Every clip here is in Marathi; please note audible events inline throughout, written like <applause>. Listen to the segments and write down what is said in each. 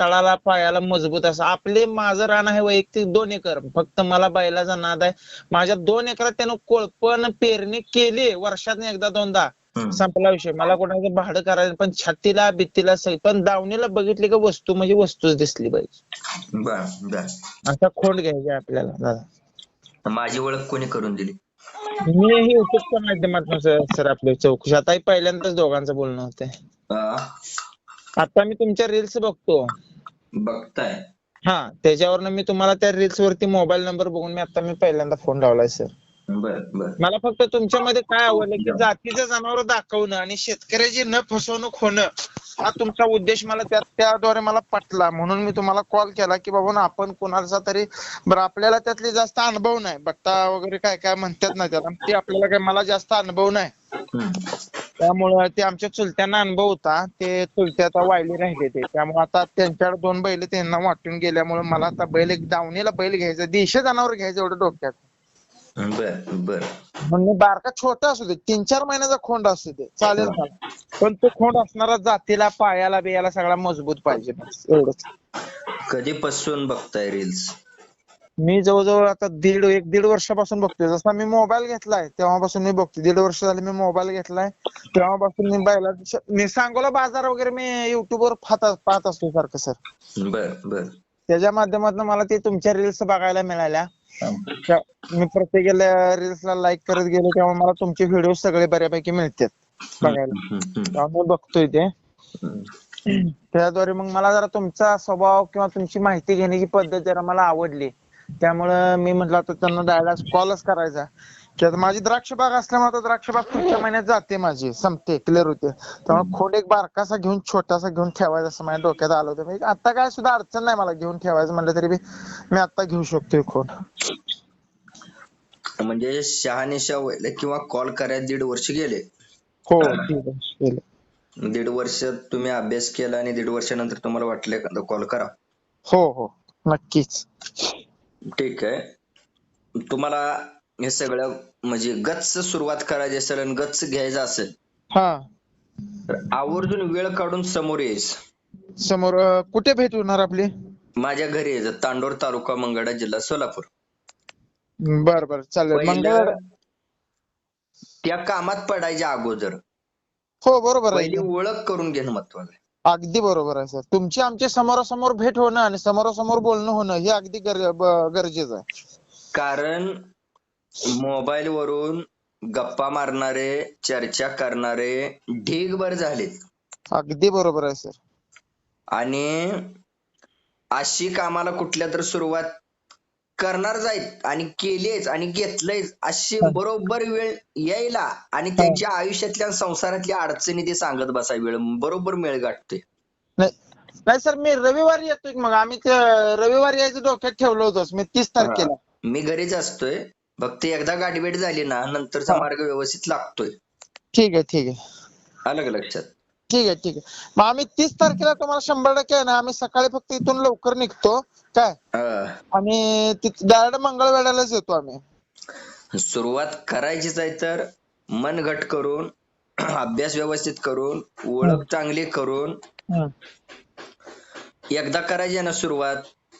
तळाला पायाला मजबूत असं. आपले माझं रान आहे वैयक्तिक दोन एकर. फक्त मला बैलाचा नाद आहे. माझ्या दोन एकरात त्यानं कोळपण पेरणी केली वर्षात एकदा दोनदा. संपला विषय. मला कोणाचं भाडं करायचं पण छातीला भीतीला सगळी पण दावणीला बघितली का वस्तू? म्हणजे वस्तूच दिसली पाहिजे. असा खोंड घ्यायचा आपल्याला. दादा. माझी ओळख कोणी करून दिली? मी हे युट्यूबच्या माध्यमातून सर आपली चौकशी. आता पहिल्यांदाच दोघांचं बोलणं होतंय. आता मी तुमच्या रील्स बघतो. बघताय. हा त्याच्यावरनं मी तुम्हाला त्या रील्स वरती मोबाईल नंबर बघून मी आता मी पहिल्यांदा फोन लावलाय सर बर बर. मला फक्त तुमच्यामध्ये काय आवडलं की जातीचं जनावर दाखवणं आणि शेतकऱ्याची न फसवणूक होणं हा तुमचा उद्देश मला त्या त्याद्वारे मला पटला. म्हणून मी तुम्हाला कॉल केला की बाबा आपण कोणाचा तरी बरं आपल्याला त्यातले जास्त अनुभव नाही. बट्टा वगैरे काय काय म्हणतात ना त्याला ते आपल्याला काय मला जास्त अनुभव नाही. त्यामुळं ते आमच्या चुलत्यांना अनुभव होता. ते चुलते आता वायली राहिले ते. त्यामुळे आता त्यांच्याकडे दोन बैल त्यांना वाटून गेल्यामुळे मला आता बैल एक दावणीला बैल घ्यायचं देशी जनावर घ्यायचं एवढं डोक्यात. बर बर. म्हणून बारका छोटा असू दे तीन चार महिन्याचा खोंड असू दे चालेल मला पण तो खोंड असणारा जातीला पायाला बियाला सगळा मजबूत पाहिजे बस एवढंच. कधीपासून बघताय रील्स मी जवळजवळ आता दीड एक दीड वर्षापासून बघतोय. जसा मी मोबाईल घेतलाय तेव्हापासून मी बघतोय. दीड वर्ष झाले मी मोबाईल घेतलाय. तेव्हापासून मी बैला मी सांगोला बाजार वगैरे मी YouTube वर पाहत असतो सारखं सर. बर बर. त्याच्या माध्यमातून मला ते तुमच्या रील्स बघायला मिळाल्या. मी प्रत्येक रील्सला लाईक करत गेलो तेव्हा मला तुमचे व्हिडिओ सगळे बऱ्यापैकी मिळतात बघायला. त्यामुळे बघतोय ते. त्याद्वारे मग मला जरा तुमचा स्वभाव किंवा तुमची माहिती घेण्याची पद्धत जरा मला आवडली. त्यामुळं मी म्हटलं आता त्यांना डायरेक्ट कॉलच करायचा. की आता माझी द्राक्ष बाग असल्यामुळे आता द्राक्ष बाग पुढच्या महिन्यात जाते माझी संपते क्लिअर होते. त्यामुळे खोड एक बारकासा घेऊन छोटासा घेऊन ठेवायचा असं माझ्या डोक्यात आलं होतं. म्हणजे आता काय सुद्धा अडचण नाही मला घेऊन ठेवायचं म्हणलं तरी बी मी आता घेऊ शकतोय खोड. म्हणजे शहानिशा व्हायला किंवा कॉल करायला दीड वर्ष गेले? हो ठीक आहे केलं. दीड वर्ष तुम्ही अभ्यास केला आणि दीड वर्षानंतर तुम्हाला वाटलं एखादा कॉल करा? हो हो नक्कीच. ठीक आहे. तुम्हाला हे सगळं म्हणजे गच्च सुरुवात करायची असेल आणि गच्च घ्यायचं असेल हा. तर आवर्जून वेळ काढून समोर यायचं. समोर अं, कुठे भेट होणार आपली? माझ्या घरी यायचं तांडोर तालुका मंगळा जिल्हा सोलापूर. बर बर चालेल. मंगळ पहिलं त्या कामात पडायच्या अगोदर. हो बरोबर आहे. पहिली ओळख करून घेणं महत्वाचं आहे. अगदी बरोबर आहे सर. तुमची आमची समोरासमोर भेट होणं आणि समोरासमोर बोलणं होणं हे अगदी गर- ब- गरजेचं आहे. कारण मोबाईल वरून गप्पा मारणारे चर्चा करणारे ढीगभर झालेत. अगदी बरोबर आहे सर. आणि अशी कामाला कुठल्या तर सुरुवात करणार जाईत आणि केलीच आणि घेतलंयच अशी बरोबर वेळ यायला आणि त्यांच्या आयुष्यातल्या संसारातल्या अडचणी ते सांगत बसाय वेळ बरोबर मेळ गाठते नाही सर मी रविवारी येतोय मग. आम्ही रविवारी यायचं डोक्यात ठेवलं होतंच. मी तीस तारखेला. मी घरीच असतोय. फक्त एकदा गाठभेट झाली ना नंतरचा. मार्ग व्यवस्थित लागतोय. ठीक आहे ठीक आहे. आलं का लक्षात? ठीक आहे ठीक आहे. मग आम्ही तीस तारखेला तुम्हाला शंभर टक्के आहे ना आम्ही सकाळी फक्त इथून लवकर निघतो. काय? आणि डायरेक्ट मंगळवेढ्यालाच येतो आम्ही. सुरुवात करायचीच आहे तर मन घट करून अभ्यास व्यवस्थित करून ओळख चांगली करून. एकदा करायची आहे ना सुरुवात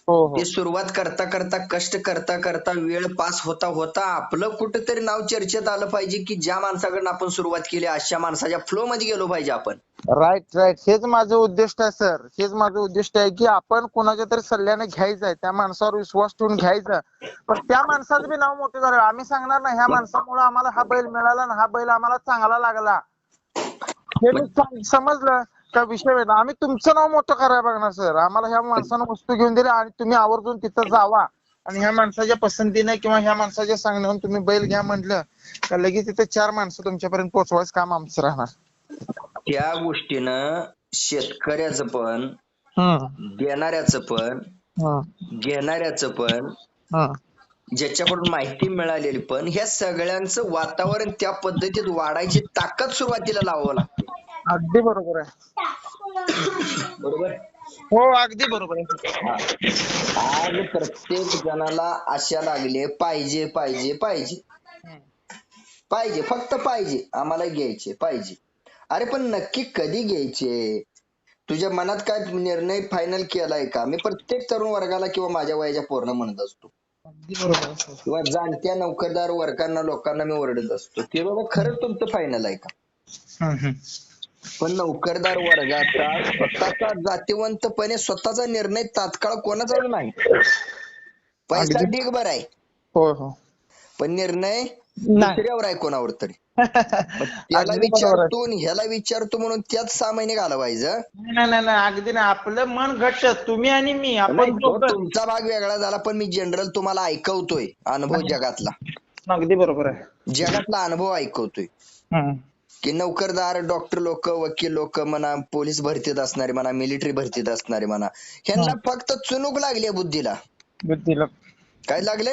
हो हो. ती सुरुवात करता करता कष्ट करता करता वेळ पास होता होता. आपलं कुठेतरी नाव चर्चेत आलं पाहिजे की ज्या माणसाकडनं आपण सुरुवात केली अशा माणसाच्या फ्लो मध्ये गेलो पाहिजे आपण. राईट राईट हेच माझं उद्दिष्ट आहे सर हेच माझं उद्दिष्ट आहे की आपण कोणाच्या तरी सल्ल्याने घ्यायचंय त्या माणसावर विश्वास ठेवून घ्यायचं. पण त्या माणसाचं बी नाव मोठं झालं. आम्ही सांगणार ना ह्या माणसामुळे आम्हाला हा बैल मिळाला ना हा बैल आम्हाला चांगला लागला. हे मी सम- समजलं? का विषय वेगळा आम्ही तुमचं नाव मोठं करायला बघणार सर. आम्हाला ह्या माणसानं वस्तू घेऊन दिली आणि तुम्ही आवर्जून तिथं जावा आणि ह्या माणसाच्या पसंतीने किंवा ह्या माणसाच्या सांगण्यावरून तुम्ही बैल घ्या म्हटलं का लगेच तिथे चार माणसं तुमच्यापर्यंत पोहोचवायचं काम आमचं राहणार. त्या गोष्टीनं शेतकऱ्याचं पण देणाऱ्याचं पण घेणाऱ्याचं पण ज्याच्याकडून माहिती मिळालेली पण ह्या सगळ्यांचं वातावरण त्या पद्धतीत वाढायची ताकद सुरुवातीला लावावं लागते. अगदी बरोबर आहे. बरोबर? हो अगदी बरोबर आहे. आज प्रत्येक जणाला आशा लागले पाहिजे पाहिजे पाहिजे. पाहिजे फक्त पाहिजे. आम्हाला घ्यायचे पाहिजे. अरे पण नक्की कधी घ्यायचे? तुझ्या मनात काय निर्णय फायनल केलाय का? मी प्रत्येक तरुण वर्गाला किंवा माझ्या वयाच्या पोरणं म्हणत असतो. अगदी बरोबर आहे किंवा जाणत्या नोकरदार वर्गांना लोकांना मी ओरडत असतो. की बाबा खरंच तुमचं फायनल आहे का? हम्म, हम्म. पण नोकरदार वर्गाचा स्वतःचा जातीवंतपणे स्वतःचा निर्णय तात्काळ कोणाचाच नाही. पैसा. ढीग बरं आहे हो. पण निर्णय नाही. दुसऱ्यावर आहे कोणावर तरी. <laughs> त्याला. विचारतो ह्याला विचारतो म्हणून त्याच सहा महिने घालवायचं. नाही नाही नाही अगदी नाही. आपलं मन घट्ट तुम्ही आणि मी आपण. तुमचा भाग वेगळा झाला पण मी जनरल तुम्हाला ऐकवतोय अनुभव जगातला. अगदी बरोबर आहे. जगातला अनुभव ऐकवतोय. की नोकरदार डॉक्टर लोक वकील लोक म्हणा पोलीस भरतीत असणारे म्हणा मिलिटरी भरतीत असणारे म्हणा ह्यांना फक्त चुनूक लागली बुद्धीला. बुद्धीला. काय लागले?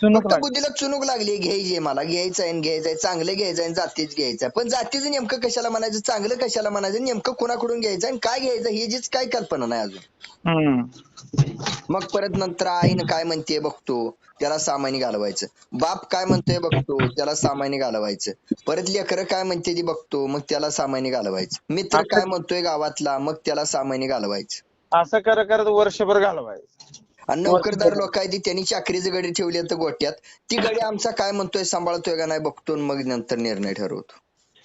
चुनूक फक्त लागली. बुद्धीला चुनूक लागली घ्यायची मला घ्यायचं आहे घ्यायचं आहे चांगलं घ्यायचं आहे जातीच घ्यायचं पण जातीचं नेमकं कशाला म्हणायचं चांगलं कशाला म्हणायचं नेमकं कुणाकडून घ्यायचं आणि काय घ्यायचं हे जीच काय कल्पना नाही अजून. हम्म. मग परत नंतर आईनं काय म्हणते बघतो त्याला सामान्य घालवायचं. बाप काय म्हणतोय बघतो त्याला सामान्य घालवायचं. परत लेकरं काय म्हणते ती बघतो मग त्याला सामान्य घालवायचं. मित्र काय म्हणतोय गावातला मग त्याला सामान्य घालवायचं. असं करत करत वर्षभर घालवायचं. आणि नोकरदार लोक आहे ती त्यांनी चाकरीची गडी ठेवली तर गोट्यात. ती गडी आमचा काय म्हणतोय सांभाळतोय का नाही बघतो आणि मग नंतर निर्णय ठरवतो.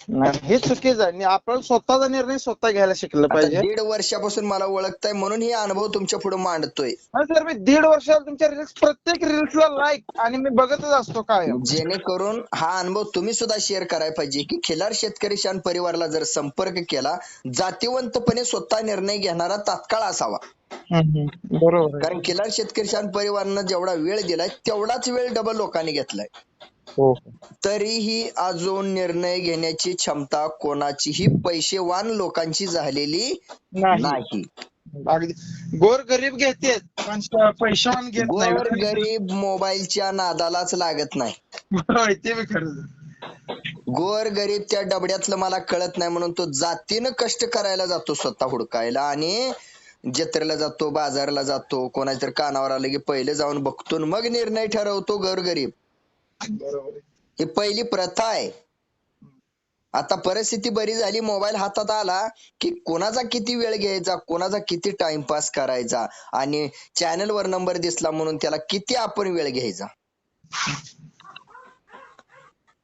नाही, हे चुकीचं आहे. आणि आपण स्वतःचा निर्णय स्वतः घ्यायला शिकलं आता पाहिजे. दीड वर्षापासून मला ओळखताय म्हणून हे अनुभव तुमच्यापुढे मांडतोय. हा सर मी दीड वर्षाला तुमच्या रील्स प्रत्येक रील्सला लाईक आणि मी बघतच असतो काय जेणेकरून हा अनुभव तुम्ही सुद्धा शेअर करायला पाहिजे की खिलार शेतकरी शान परिवाराला जर संपर्क केला जातीवंतपणे स्वतः निर्णय घेणारा तात्काळ असावा. बरोबर आहे. कारण खिलार शेतकरी शान परिवारानं जेवढा वेळ दिलाय तेवढाच वेळ डबल लोकांनी घेतलाय. हो. तरीही अजून निर्णय घेण्याची क्षमता कोणाचीही पैसेवान लोकांची झालेली नाही. अगदी. गोर गरीब घेते पण पैशावान घेत गोर गरीब मोबाईलच्या नादालाच लागत नाही. होय, ते बी खरं गोर गरीब त्या डबड्यातलं मला कळत नाही म्हणून तो जातीनं कष्ट करायला जातो स्वतः हुडकायला आणि जत्रेला जातो बाजारला जातो कोणाच्या तर कानावर आलं की पहिले जाऊन बघतो आणि मग निर्णय ठरवतो गोर गरीब. बरोबर. ही पहिली प्रथा आहे. आता परिस्थिती बरी झाली मोबाईल हातात आला की कोणाचा किती वेळ घ्यायचा कोणाचा किती टाइमपास करायचा आणि चॅनल वर नंबर दिसला म्हणून त्याला किती आपण वेळ घ्यायचा?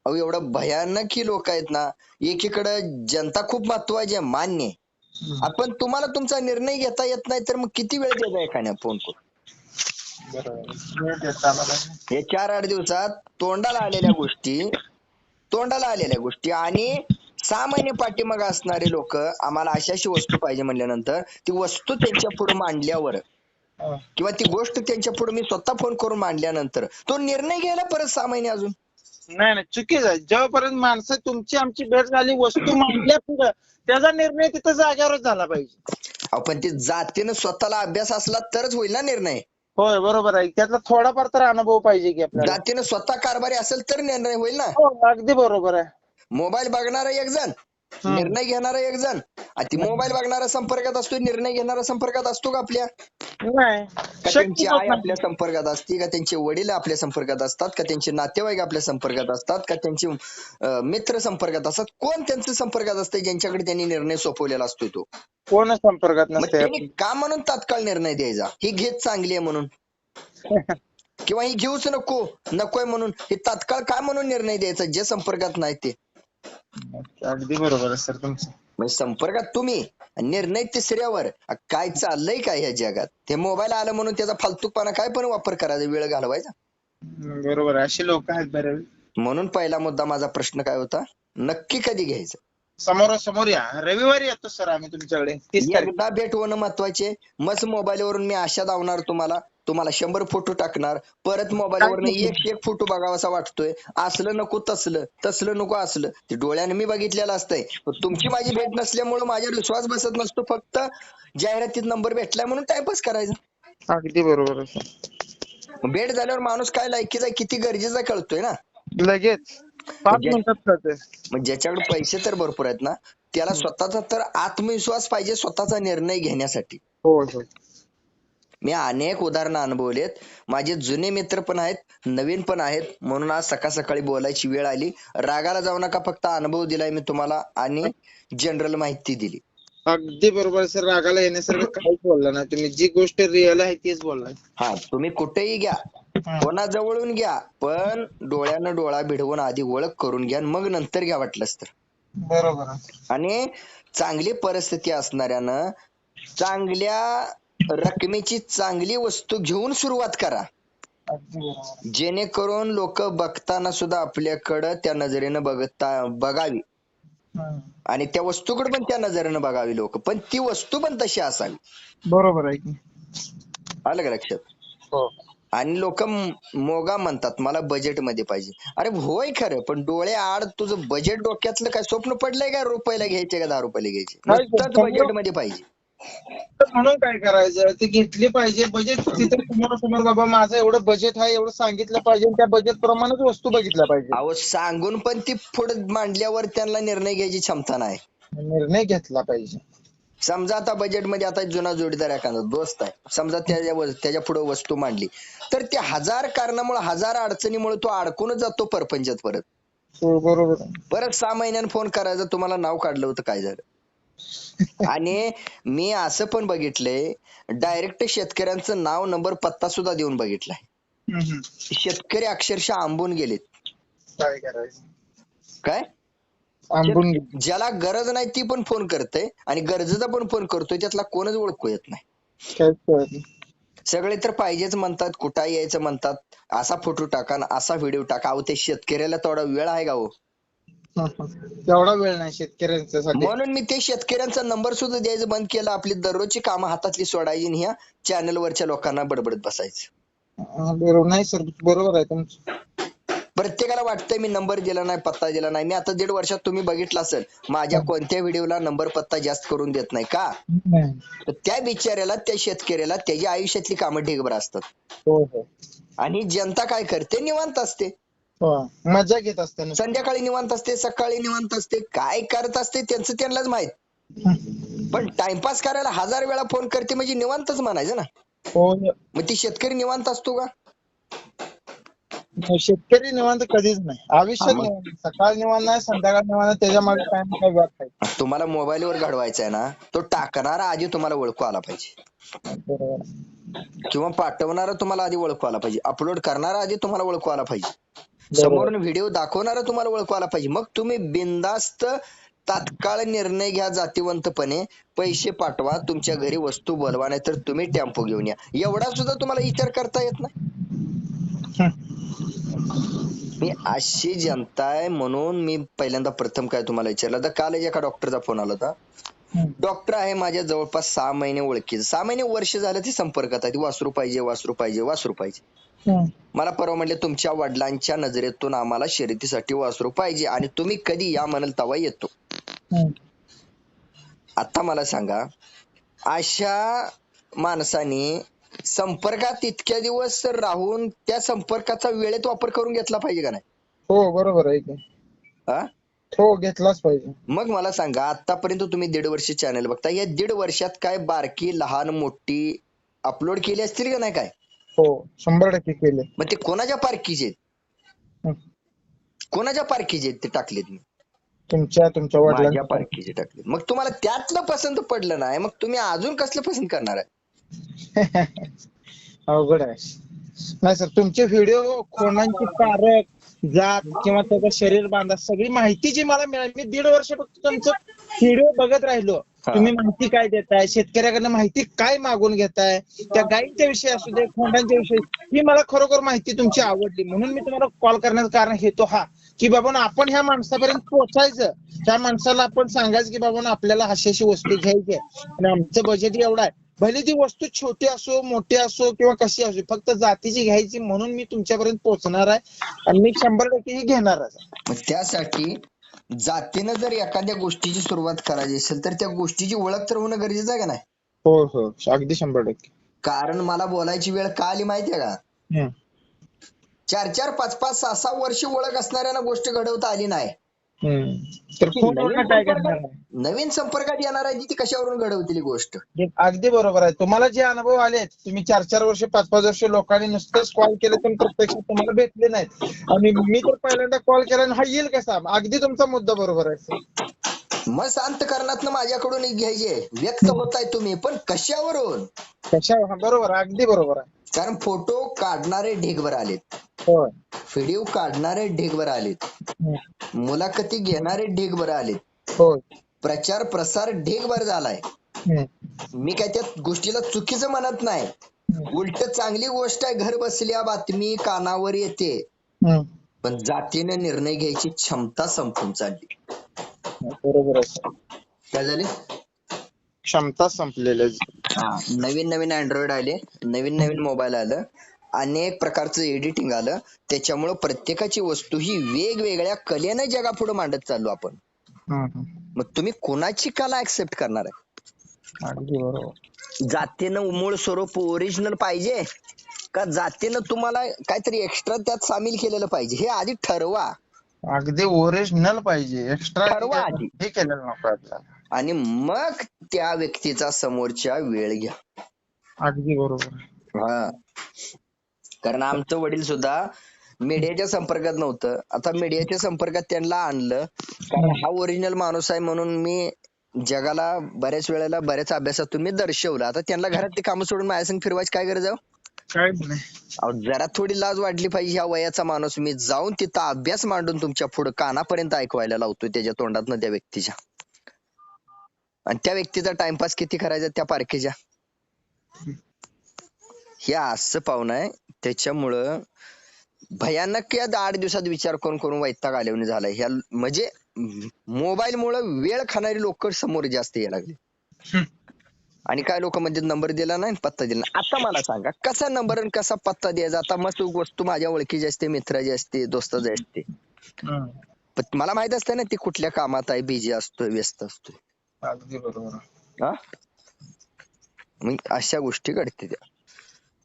अहो एवढं भयानक ही लोक आहेत ना. एकीकडे जनता खूप महत्वाची आहे मान्य आहे. आपण तुम्हाला तुमचा निर्णय घेता येत नाही तर मग किती वेळ द्यायचा एखाद्या फोन करून बरोबर आहे. वेळ देता आला पाहिजे. हे चार आठ दिवसात तोंडाला आलेल्या गोष्टी तोंडाला आलेल्या गोष्टी आणि सहा महिने पाठीमागे असणारे लोक आम्हाला अशी अशी वस्तू पाहिजे म्हणल्यानंतर ती वस्तू त्यांच्या पुढे मांडल्यावर. किंवा ती गोष्ट त्यांच्या पुढे मी स्वतः फोन करून मांडल्यानंतर तो निर्णय घ्यायला परत सहा महिने अजून. नाही नाही चुकीचं आहे जेव्हापर्यंत माणसं तुमची आमची भेट झाली वस्तू मांडल्या पुढं त्याचा निर्णय तिथं जागेवरच झाला पाहिजे. आपण ते जातीनं स्वतःला अभ्यास असला तरच होईल ना निर्णय. होय बरोबर आहे. त्यातला थोडाफार तर अनुभव पाहिजे की आपल्याला. जातीनं स्वतः कारभारी असेल तर निर्णय होईल ना? हो अगदी बरोबर आहे. मोबाईल बघणारा एक जण. निर्णय घेणारा एक जण. ती मोबाईल बघणारा संपर्कात असतो निर्णय घेणारा संपर्कात असतो का आपल्या? नाही. का त्यांची आई. आपल्या संपर्कात असते का त्यांचे वडील आपल्या संपर्कात असतात का त्यांचे नातेवाईक आपल्या संपर्कात असतात का त्यांचे मित्र संपर्कात असतात? कोण त्यांच्या संपर्कात असते ज्यांच्याकडे त्यांनी निर्णय सोपवलेला असतो तो? कोणच संपर्कात नसते का म्हणून तात्काळ निर्णय द्यायचा? ही घेत चांगली आहे म्हणून. <laughs> किंवा ही घेऊच नको नकोय म्हणून. हे तात्काळ काय म्हणून निर्णय द्यायचा? जे संपर्कात नाही ते. अगदी बरोबर आहे सर तुमचं. म्हणजे संपर्कात तुम्ही निर्णय तिसऱ्यावर. काय चाललंय काय ह्या जगात? ते मोबाईल आलं म्हणून त्याचा फालतूपणा काय पण वापर करायचा वेळ घालवायचा? बरोबर अशी लोक आहेत बरे म्हणून पहिला मुद्दा माझा प्रश्न काय होता? नक्की कधी घ्यायचं? समोरासमोर या. रविवारी येतो सर आम्ही तुमच्याकडे. तीस तारीख. एकदा भेट होणं महत्त्वाचे. मग मोबाईल वरून मी आशा दावणार तुम्हाला. तुम्हाला शंभर फोटो टाकणार. परत मोबाईल वरून एक एक फोटो बघावासा वाटतोय. असलं नको तसलं. तसलं नको असलं. ते डोळ्याने मी बघितलेलं असतंय. पण तुमची माझी भेट नसल्यामुळे माझ्यावर विश्वास बसत नसतो. फक्त जाहिरातीत नंबर भेटलाय म्हणून टाइमपास करायचा. अगदी बरोबर आहे सर. मग भेट झाल्यावर माणूस काय लायकीचा किती गरजेचा कळतोय ना. लगेच. पाच म्हणजे- मिनिटात कळते मग ज्याच्याकडे पैसे तर भरपूर आहेत ना त्याला स्वतःचा तर आत्मविश्वास पाहिजे स्वतःचा निर्णय घेण्यासाठी. हो हो. मी अनेक उदाहरणं अनुभवलेत. माझे जुने मित्र पण आहेत नवीन पण आहेत. म्हणून आज सकाळ सकाळी बोलायची वेळ आली. रागाला जाऊ नका फक्त अनुभव दिलाय मी तुम्हाला आणि जनरल माहिती दिली. अगदी बरोबर सर रागाला येण्यासारखं काहीच बोलला नाही. तुम्ही जी गोष्ट रिअल आहे तीच बोललाय हा तुम्ही कुठेही घ्या. कोणाजवळून घ्या पण डोळ्यानं डोळा भिडवून आधी ओळख करून घ्या आणि मग नंतर घ्या वाटलंच तर. बरोबर आहे. आणि चांगली परिस्थिती असणाऱ्यानं चांगल्या रकमेची चांगली वस्तू घेऊन सुरुवात करा. अगदी बरोबर. जेणेकरून लोक बघताना सुद्धा आपल्याकडं त्या नजरेनं बघता बघावी. आणि त्या वस्तूकडे पण त्या नजरेनं बघावी लोक. पण ती वस्तू पण तशी असावी. बरोबर आहे की. आलं का लक्षात? हो. आणि लोक मोगा म्हणतात मला बजेटमध्ये पाहिजे. अरे होय खरं पण डोळे आड तुझं बजेट डोक्यातलं काय स्वप्न पडलंय का रुपयाला घ्यायचे का दहा रुपयाला घ्यायचे? बजेटमध्ये पाहिजे. म्हणून काय करायचं? ते घेतली पाहिजे बजेट तिथे समोर समोर बाबा माझं एवढं बजेट आहे एवढं सांगितलं पाहिजे आणि त्या बजेट प्रमाणेच वस्तू बघितल्या पाहिजे. अहो सांगून पण ती पुढे मांडल्यावर त्यांना निर्णय घ्यायची क्षमता नाही. निर्णय घेतला पाहिजे. समजा आता बजेटमध्ये आता जुना जोडीदार एखादा दोस्त आहे. समजा त्याच्या व- त्याच्या पुढे वस्तू मांडली. तर त्या हजार कारणामुळे हजार अडचणीमुळे तो अडकूनच जातो परपंचात परत. हो बरोबर आहे. परत सहा महिन्यानं फोन करायचा तुम्हाला नाव काढलं होतं काय झालं? आणि मी असं पण बघितलंय डायरेक्ट शेतकऱ्यांचं नाव नंबर पत्ता सुद्धा देऊन बघितलाय. शेतकरी अक्षरशः आंबून गेलेत काय करायचं. ज्याला गरज नाही ती पण फोन करते आणि गरजेचा पण फोन करतोय त्यातला कोणच ओळखू येत नाही. सगळे तर पाहिजेच म्हणतात कुठं यायचं म्हणतात असा फोटो टाका असा व्हिडिओ टाका अहो ते शेतकऱ्याला तेवढा वेळ आहे का हो. तेवढा वेळ नाही शेतकऱ्यांच्यासाठी. म्हणून मी ते शेतकऱ्यांचा नंबर सुद्धा द्यायचं बंद केलं. आपली दररोजची कामं हातातली सोडायची आणि ह्या चॅनल वरच्या लोकांना बडबडत बसायचं. बरोबर. नाही सर बरोबर आहे तुमचं. प्रत्येकाला वाटतंय मी नंबर दिला नाही पत्ता दिला नाही. मी आता दीड वर्षात तुम्ही बघितलं असेल माझ्या कोणत्या व्हिडिओला नंबर पत्ता जास्त करून देत नाही का? त्या बिचाऱ्याला त्या शेतकऱ्याला त्याच्या आयुष्यातली कामं ढेगभर असतात. हो हो. आणि जनता काय करते? निवांत असते. मजा घेत असते. संध्याकाळी निवांत असते सकाळी निवांत असते काय करत असते त्यांचं त्यांनाच माहीत. पण टाइमपास करायला हजार वेळा फोन करते म्हणजे निवांतच म्हणायचं ना. हो. मग ती शेतकरी निवांत असतो का? शेतकरी निवांत कधीच नाही. आयुष्यात हा. निवांत सकाळ निवांत नाही संध्याकाळ निवांत नाही, त्याच्यामागे काय ना काय व्याप आहे. तुम्हाला मोबाईलवर घडवायचा आहे ना तो टाकणारा आधी तुम्हाला ओळखू आला पाहिजे. बरोबर. किंवा पाठवणारा तुम्हाला आधी ओळखू आला पाहिजे. अपलोड करणारा आधी तुम्हाला ओळखू आला पाहिजे. समोरून व्हिडिओ दाखवणारा तुम्हाला ओळखू आला पाहिजे. मग तुम्ही बिंदास्त तात्काळ निर्णय घ्या जातीवंतपणे. पैसे पाठवा तुमच्या घरी वस्तू बोलवा नाही तर तुम्ही टेम्पो घेऊन या. एवढा सुद्धा तुम्हाला विचार करता येत नाही. मी अशी जनता आहे म्हणून मी पहिल्यांदा प्रथम काय तुम्हाला विचारलं? तर काल एका डॉक्टरचा फोन आला होता. डॉक्टर आहे माझ्या जवळपास सहा महिने ओळखीचं. सहा महिने वर्ष झालं ती संपर्कात आहे. वासरू पाहिजे वासरू पाहिजे वासरू पाहिजे. मला परवा म्हणले तुमच्या वडिलांच्या नजरेतून आम्हाला शर्यतीसाठी वासरू पाहिजे आणि तुम्ही कधी या म्हणाल तवा येतो. आता मला सांगा अशा माणसाने संपर्कात इतक्या दिवस राहून त्या संपर्काचा वेळेत वापर करून घेतला पाहिजे का नाही? हो बरोबर आहे की. हा? हो घेतलाच पाहिजे. मग मला सांगा आतापर्यंत तुम्ही दीड वर्ष चॅनल बघता या दीड वर्षात काय बारकी लहान मोठी अपलोड केली असतील का नाही काय? हो शंभर टक्के केले. मग ते कोणाच्या पारखीचे आहेत. कोणाच्या पारखीचे आहेत ते टाकलेत मी तुमच्या तुमच्या माझ्या वडिलांच्या पारखीचे टाकले मग तुम्हाला त्यातलं पसंत पडलं नाही मग तुम्ही अजून कसलं पसंत करणार आहे? <laughs> अवघड आहे. नाही सर तुमचे व्हिडिओ कोणाची पारख जात किंवा त्याचं शरीर बांधा सगळी माहिती जी मला मिळाली मी दीड वर्ष फक्त तुमचं व्हिडिओ बघत राहिलो. तुम्ही माहिती काय देताय? शेतकऱ्याकडनं माहिती काय मागून घेताय? त्या गायींच्या विषयी असू दे खोंडांच्या विषयी ही मला खरोखर माहिती तुमची आवडली. म्हणून मी तुम्हाला कॉल करण्याचं कारण हेतू हा की बाबा आपण ह्या माणसापर्यंत पोहोचायचं. त्या माणसाला आपण सांगायचं की बाबा आपल्याला अशी अशी वस्तू घ्यायची आहे. आणि आमचं बजेट एवढं आहे. भले ती वस्तू छोटी असो मोठी असो किंवा कशी असो फक्त जातीची घ्यायची म्हणून मी तुमच्यापर्यंत पोहोचणार आहे. आणि मी शंभर टक्के ही घेणारच आहे. त्यासाठी जातीनं जर एखाद्या गोष्टीची सुरुवात करायची असेल तर त्या गोष्टीची ओळख तर होणं गरजेचं आहे का नाही? हो हो. अगदी शंभर टक्के. कारण मला बोलायची वेळ का आली माहितीये का. चार चार पाच पाच सहा सहा वर्ष ओळख असणाऱ्यांना गोष्ट घडवता आली नाही. तर काय करणार आहे? नवीन संपर्कात येणार आहे ती कशावरून घडवतील ही गोष्ट? अगदी बरोबर आहे. तुम्हाला जे अनुभव आले तुम्ही चार चार वर्ष पाच पाच वर्ष लोकांनी नुसतंच कॉल केले पण प्रत्यक्षात तुम्हाला भेटले नाहीत. आणि मी तर पहिल्यांदा कॉल केला आणि हा येईल कसा? अगदी तुमचा मुद्दा बरोबर आहे मग शांत करण्यात माझ्याकडून घ्यायचे. व्यक्त होताय तुम्ही पण कशावरून? कशा हा, बरोबर आहे, अगदी बरोबर आहे. कारण फोटो काढणारे ढीगभर आलेत. व्हिडिओ काढणारे ढीगभर आलेत. मुलाखती घेणारे ढीगभर आलेत प्रचार प्रसार ढीगभर झालाय. मी काय त्या गोष्टीला चुकीचं म्हणत नाही. उलट चांगली गोष्ट आहे घर बसल्या बातमी कानावर येते. पण जातीने निर्णय घ्यायची क्षमता संपून चालली बरोबर. काय झाले क्षमता संपलेल्या आहे. नवीन नवीन अँड्रॉइड आले नवीन नवीन मोबाईल आलं अनेक प्रकारचं एडिटिंग आलं. त्याच्यामुळं प्रत्येकाची वस्तू ही वेगवेगळ्या कलेनं जगापुढे मांडत चाललो आपण. मग तुम्ही कोणाची कला ऍक्सेप्ट करणार आहे? जातीनं मूळ स्वरूप ओरिजिनल पाहिजे? का जातीनं तुम्हाला काहीतरी एक्स्ट्रा त्यात सामील केलेलं पाहिजे? हे आधी ठरवा. अगदी ओरिजिनल पाहिजे. एक्स्ट्रा ठरवा आधी. हे केलेलं नको आपल्याला. आणि मग त्या व्यक्तीचा समोरच्या वेळ घ्या. अगदी बरोबर. हा. कारण आमचं वडील सुद्धा मीडियाच्या संपर्कात नव्हतं. आता मीडियाच्या संपर्कात त्यांना आणलं. कारण हा ओरिजिनल माणूस आहे म्हणून मी जगाला बऱ्याच वेळेला बऱ्याच अभ्यासातून मी दर्शवलं. आता त्यांना घरात ते कामं सोडून माझ्या संग फिरवायची काय गरज आहे हो? काय जरा थोडी लाज वाटली पाहिजे ह्या वयाचा माणूस. मी जाऊन तिथं अभ्यास मांडून तुमच्यापुढे कानापर्यंत ऐकवायला लावतोय त्याच्या तोंडातनं त्या व्यक्तीच्या. आणि त्या व्यक्तीचा टाइमपास किती करायचा त्या पारखेच्या? हे असं पाहुणं आहे. त्याच्यामुळं भयानक या आठ दिवसात विचार करून करून वैताग आल्याने झालाय. ह्या म्हणजे मोबाईल मुळे वेळ खाणारी लोक समोर जास्त यायला लागली. आणि काय लोक म्हणजे नंबर दिला नाही पत्ता दिला नाही. आता मला सांगा कसा नंबर आणि कसा पत्ता द्यायचा? आता मस्त वस्तू माझ्या ओळखीची असते मित्राची असते दोस्ताची असते. पण मला माहीत असतं ना ती कुठल्या कामात आहे बिझी असतोय व्यस्त हा? मग अशा गोष्टी घडते त्या.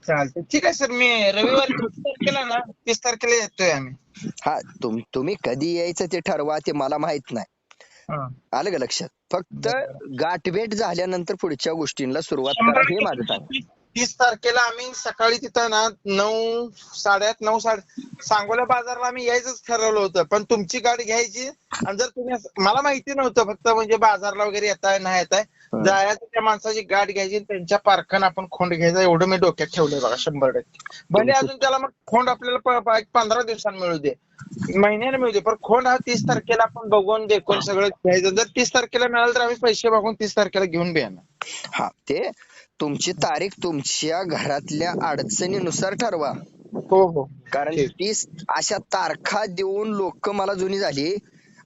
चालतंय. ठीक आहे सर मी रविवारी तीस तारखेला ना तीस तारखेला येतोय आम्ही. हा तुम तुम्ही कधी यायचं ते ठरवा ते मला माहीत नाही. हा. आलं का लक्षात? फक्त गाठभेट झाल्यानंतर पुढच्या गोष्टींना सुरुवात करा हे माझं सांग तीस तारखेला आम्ही सकाळी तिथं ना नऊ साडेआठ नऊ साडे सांगोला बाजारला आम्ही यायचंच ठरवलं होतं. पण तुमची गाडी घ्यायची. आणि जर तुम्ही असं- मला माहिती नव्हतं फक्त म्हणजे बाजारला वगैरे येताय नाही येताय. जायचं त्या माणसाची गाठ घ्यायची त्यांच्या पारखानं आपण खोंड घ्यायचा. एवढं मी डोक्यात ठेवलंय बघा शंभर टक्के. भले अजून त्याला मग खोंड आपल्याला पंधरा दिवसांनी मिळू दे. महिन्याने मिळू दे पण खोंड हा तीस तारखेला आपण बघून देखून सगळं घ्यायचं. जर तीस तारखेला मिळालं तर आम्ही पैसे बघून तीस तारखेला घेऊन बी येणार हा ते तुमची तारीख तुमच्या घरातल्या अडचणीनुसार ठरवा. हो हो. कारण. तीस अशा तारखा देऊन लोक मला जुनी झाली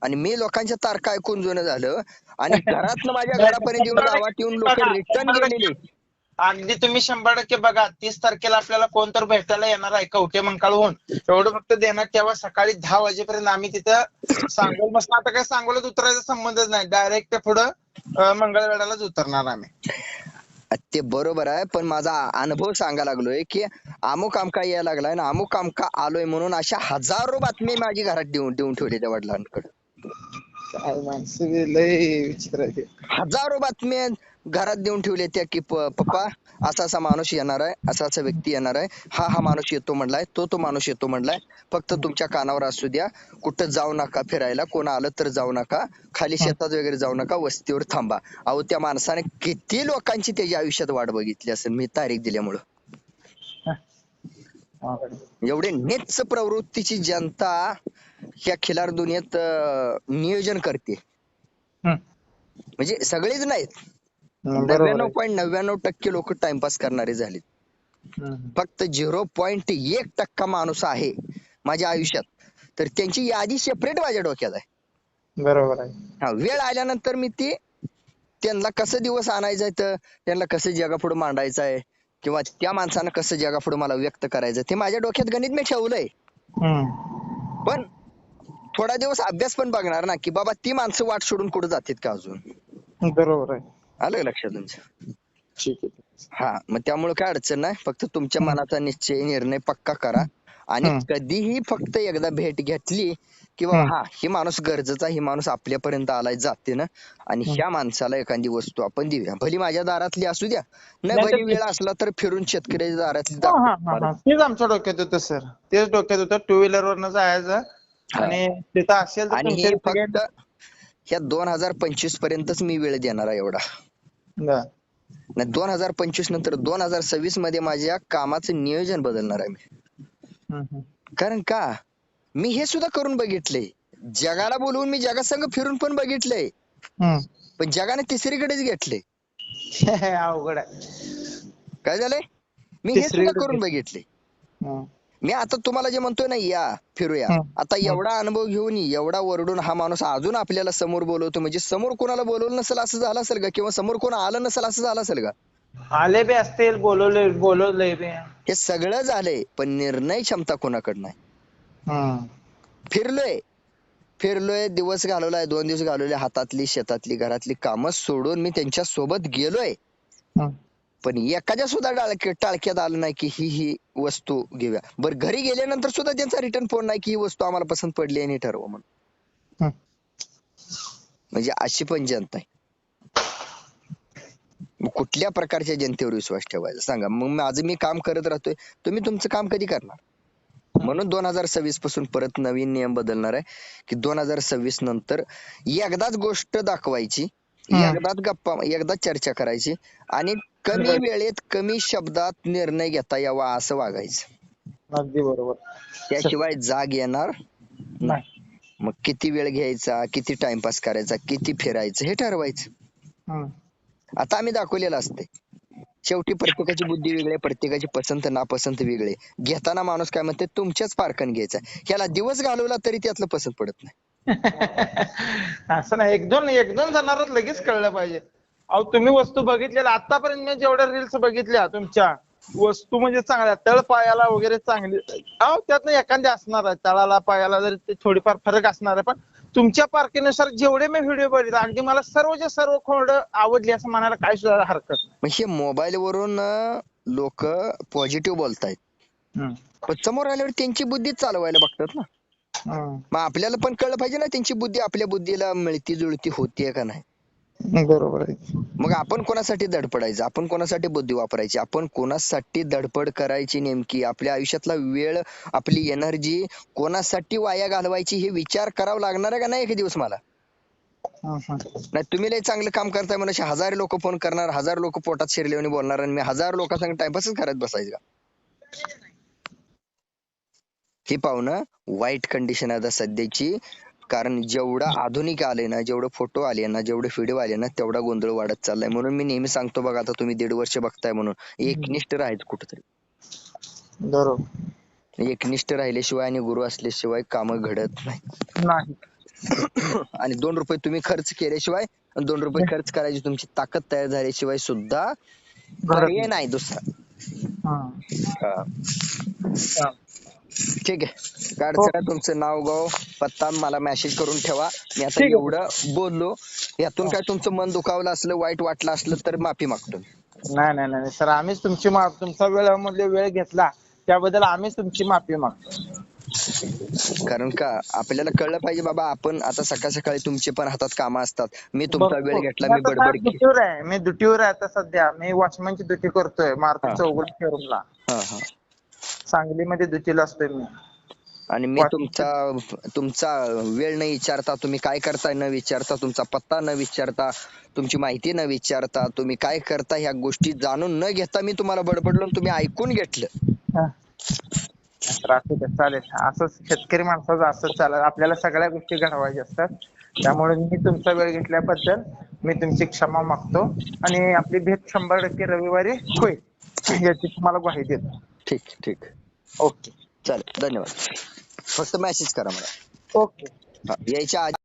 आणि मी लोकांच्या तारखा ऐकून जुनं झालं. आणि घरातनं माझ्या <laughs> घरापर्यंत येऊन गावात येऊन लोक रिटर्न गेलेले अगदी तुम्ही शंभर टक्के बघा तीस तारखेला आपल्याला कोण तर भेटायला येणार आहे कवटे मंकाळहून एवढं फक्त देणार तेव्हा सकाळी दहा वाजेपर्यंत आम्ही तिथं सांगोल मस्त आता काय सांगोलात उतरायचा संबंधच नाही. डायरेक्ट पुढं अं, मंगळवेढ्यालाच उतरणार आम्ही. ते बरोबर आहे पण माझा अनुभव सांगा लागलोय की अमुक आमका यायला लागलाय ना अमुक आमका आलोय म्हणून अशा हजारो बातमी माझी घरात देऊन देऊन ठेवली त्या वडिलांकडे. काय माणसं बी लय विचित्र आहे ते. हजारो बातम्या घरात देऊन ठेवले त्या की प- पप्पा असा असा माणूस येणार आहे असा असा व्यक्ती येणार आहे हा हा माणूस येतो म्हणलाय तो तो माणूस येतो म्हणलाय फक्त तुमच्या कानावर असू द्या कुठं जाऊ नका फिरायला कोण आलं तर जाऊ नका खाली शेतात वगैरे जाऊ नका वस्तीवर थांबा. अहो त्या माणसाने किती लोकांची त्याच्या आयुष्यात वाट बघितली असेल मी तारीख दिल्यामुळं. एवढे नीच प्रवृत्तीची जनता ह्या खिलार दुनियेत नियोजन करते. म्हणजे सगळेच नाहीत. नव्याण्णव. पॉईंट नव्याण्णव टक्के लोक टाइमपास करणारे झाले हम्म. फक्त झिरो पॉईंट एक टक्का माणूस आहे माझ्या आयुष्यात. तर त्यांची यादी सेपरेट माझ्या डोक्यात आहे. बरोबर आहे. हा वेळ आल्यानंतर मी ती त्यांना कसं दिवस आणायचं आहे तर त्यांना कसं जगापुढे मांडायचं आहे? किंवा त्या माणसानं कसं जगापुढे मला व्यक्त करायचं ते माझ्या डोक्यात गणित मी ठेवलंय. पण थोडा दिवस अभ्यास पण बघणार ना की बाबा ती माणसं वाट सोडून कुठे जातात का अजून? बरोबर आहे. आलं लक्षात ठीक आहे. हा मग त्यामुळे काय अडचण नाही फक्त तुमच्या मनाचा निश्चय निर्णय पक्का करा. आणि. कधीही फक्त एकदा भेट घेतली किंवा. हा. ही माणूस गरजेचा ही माणूस आपल्यापर्यंत आलाय जाते ना. आणि ह्या माणसाला एखादी वस्तू आपण देऊया. भली माझ्या दारातली असू द्या. नाही भली वेळ असला तर फिरून शेतकऱ्याच्या दारातली. तेच आमच्या डोक्यात होतं सर. तेच डोक्यात होतं टू व्हीलर वरनं जायचं आणि तिथं असेल तर आणि हे फक्त ह्या दोन हजार पंचवीस पर्यंतच मी वेळ देणार आहे एवढा. नाही दोन हजार पंचवीस नंतर दोन हजार सव्वीसमध्ये माझ्या कामाचं नियोजन बदलणार आहे मी. कारण का? मी हे सुद्धा करून बघितलंय जगाला बोलवून मी जगासंग फिरून पण बघितलंय. पण जगाने तिसरीकडेच घेतले. <laughs> अवघड काय झालंय? मी हे सुद्धा करून घेतले. बघितले. मी आता तुम्हाला जे म्हणतोय ना या फिरूया. आता एवढा अनुभव घेऊन एवढा ओरडून हा माणूस अजून आपल्याला समोर बोलवतो. म्हणजे समोर कोणाला बोलवलं नसेल असं झालं असेल का? किंवा समोर कोण आलं नसेल असं झालं असेल का? आले बी असतील बोलवले बोलवले हे सगळं झालंय पण निर्णय क्षमता कोणाकडं नाही. फिरलोय. फिरलोय दिवस घालवलाय दोन दिवस घालवले हातातली शेतातली घरातली कामं सोडून मी त्यांच्यासोबत गेलोय. पण एखाद्या सुद्धा टाळक्या टाळक्यात आलं नाही की ही ही वस्तू घेऊया. बरं घरी गेल्यानंतर सुद्धा त्यांचा रिटर्न फोन नाही की ही वस्तू आम्हाला पसंत पडली आणि ठरवा म्हणून. म्हणजे अशी पण जनता आहे. कुठल्या प्रकारच्या जनतेवर विश्वास ठेवायचा? सांगा. मग माझं मी काम करत राहतोय. तुम्ही तुमचं काम कधी करणार? म्हणून दोन हजार सव्वीसपासून परत नवीन नियम बदलणार आहे की दोन हजार सव्वीस नंतर एकदाच गोष्ट दाखवायची. एकदाच गप्पा एकदाच चर्चा करायची आणि कमी वेळेत कमी शब्दात निर्णय घेता यावा असं वागायचं. अगदी बरोबर. त्याशिवाय जाग येणार नाही. मग किती वेळ घ्यायचा किती टाइमपास करायचा किती फिरायचं हे ठरवायचं. आता आम्ही दाखवलेलं असते शेवटी प्रत्येकाची बुद्धी वेगळी आहे, प्रत्येकाची पसंत नापसंत वेगळी आहे. घेताना माणूस काय म्हणते तुमच्याच पारखण घ्यायचा ह्याला दिवस घालवला तरी त्यातलं पसंत पडत नाही. <laughs> असं नाही एक दोन एक दोन जणांनाच लगेच कळलं पाहिजे. अहो तुम्ही वस्तू बघितलेल्या आतापर्यंत मी जेवढ्या रील्स बघितल्या तुमच्या वस्तू म्हणजे चांगल्या तळ पायाला वगैरे चांगली अहो त्यातनं एखादी असणार आहे तळाला पायाला जरी ते थोडीफार फरक असणार आहे पण तुमच्या पारखीनुसार जेवढे मी व्हिडिओ बघितले अगदी मला सर्वच्या सर्व खोड आवडली असं म्हणायला काही सुद्धा हरकत नाही हे मोबाईल वरून लोक पॉझिटिव्ह बोलतायत. पण समोर आल्यावर त्यांची बुद्धीच चालवायला बघतात ना. मग आपल्याला पण कळलं पाहिजे ना त्यांची बुद्धी आपल्या बुद्धीला मिळती जुळती होतीये का नाही बरोबर आहे. मग आपण कोणासाठी धडपडायचं आपण कोणासाठी बुद्धी वापरायची? आपण कोणासाठी धडपड करायची नेमकी? आपल्या आयुष्यातला वेळ आपली एनर्जी कोणासाठी वाया घालवायची हे विचार करावा लागणार आहे का नाही एक दिवस मला. नाही तुम्ही लय चांगलं काम करताय म्हणून असे हजार लोक फोन करणार हजार लोक पोटात शिरले बोलणार आणि मी हजार लोकांसंग टाइमपासच करत बसायचं का? ही पाहुणं वाईट कंडिशन आहे आता सध्याची. कारण जेवढं आधुनिक आले ना जेवढं फोटो आले ना जेवढे व्हिडिओ आले ना तेवढा गोंधळ वाढत चाललाय. म्हणून मी नेहमी सांगतो बघा आता तुम्ही दीड वर्ष बघताय म्हणून. एकनिष्ठ राहायचं कुठंतरी. बरोबर. एकनिष्ठ राहिल्याशिवाय आणि गुरु असल्याशिवाय कामं घडत नाही नाही. <coughs> आणि दोन रुपये तुम्ही खर्च केल्याशिवाय आणि दोन रुपये खर्च करायची तुमची ताकद तयार झाल्याशिवाय सुद्धा पर्याय नाही दुसरा. ठीक आहे. अडचण आहे तुमचं नाव गाव पत्ता मला मेसेज करून ठेवा. मी आता ठीक आहे. एवढं बोललो. यातून काय तुमचं मन दुखावलं असलं वाईट वाटलं असलं तर माफी मागतो मी. नाही नाही नाही सर आम्हीच तुमची माफ तुमचा वेळामध्ये वेळ घेतला. त्याबद्दल आम्हीच तुमची माफी मागतो. कारण का आपल्याला कळलं पाहिजे बाबा आपण आता सकाळ सकाळी तुमचे पण हातात कामं असतात. मी तुमचा वेळ घेतला मी आता बडबड केली. ड्युटीवर आहे. मी ड्युटीवर आहे आता सध्या. मी वॉचमॅनची ड्युटी करतोय मारुती हा. चौगुले शोरूमला हा हा. सांगलीमध्ये ड्युटीला असतोय मी. आणि मी तुमचा तुमचा वेळ न विचारता तुम्ही काय करताय न विचारता तुमचा पत्ता न विचारता तुमची माहिती न विचारता तुम्ही काय करता ह्या गोष्टी जाणून न घेता मी तुम्हाला बडबडलो तुम्ही ऐकून घेतलं. चालेल. असंच शेतकरी माणसाचं असंच चालेल आपल्याला सगळ्या गोष्टी घडवायच्या असतात. त्यामुळे मी तुमचा वेळ घेतल्याबद्दल मी तुमची क्षमा मागतो. आणि आपली भेट शंभर टक्के रविवारी होईल. याची तुम्हाला ग्वाही देतो. ठीक ठीक. ओके. चालेल. धन्यवाद. फक्त मेसेज करा मला. ओके. हा, यायच्या आधी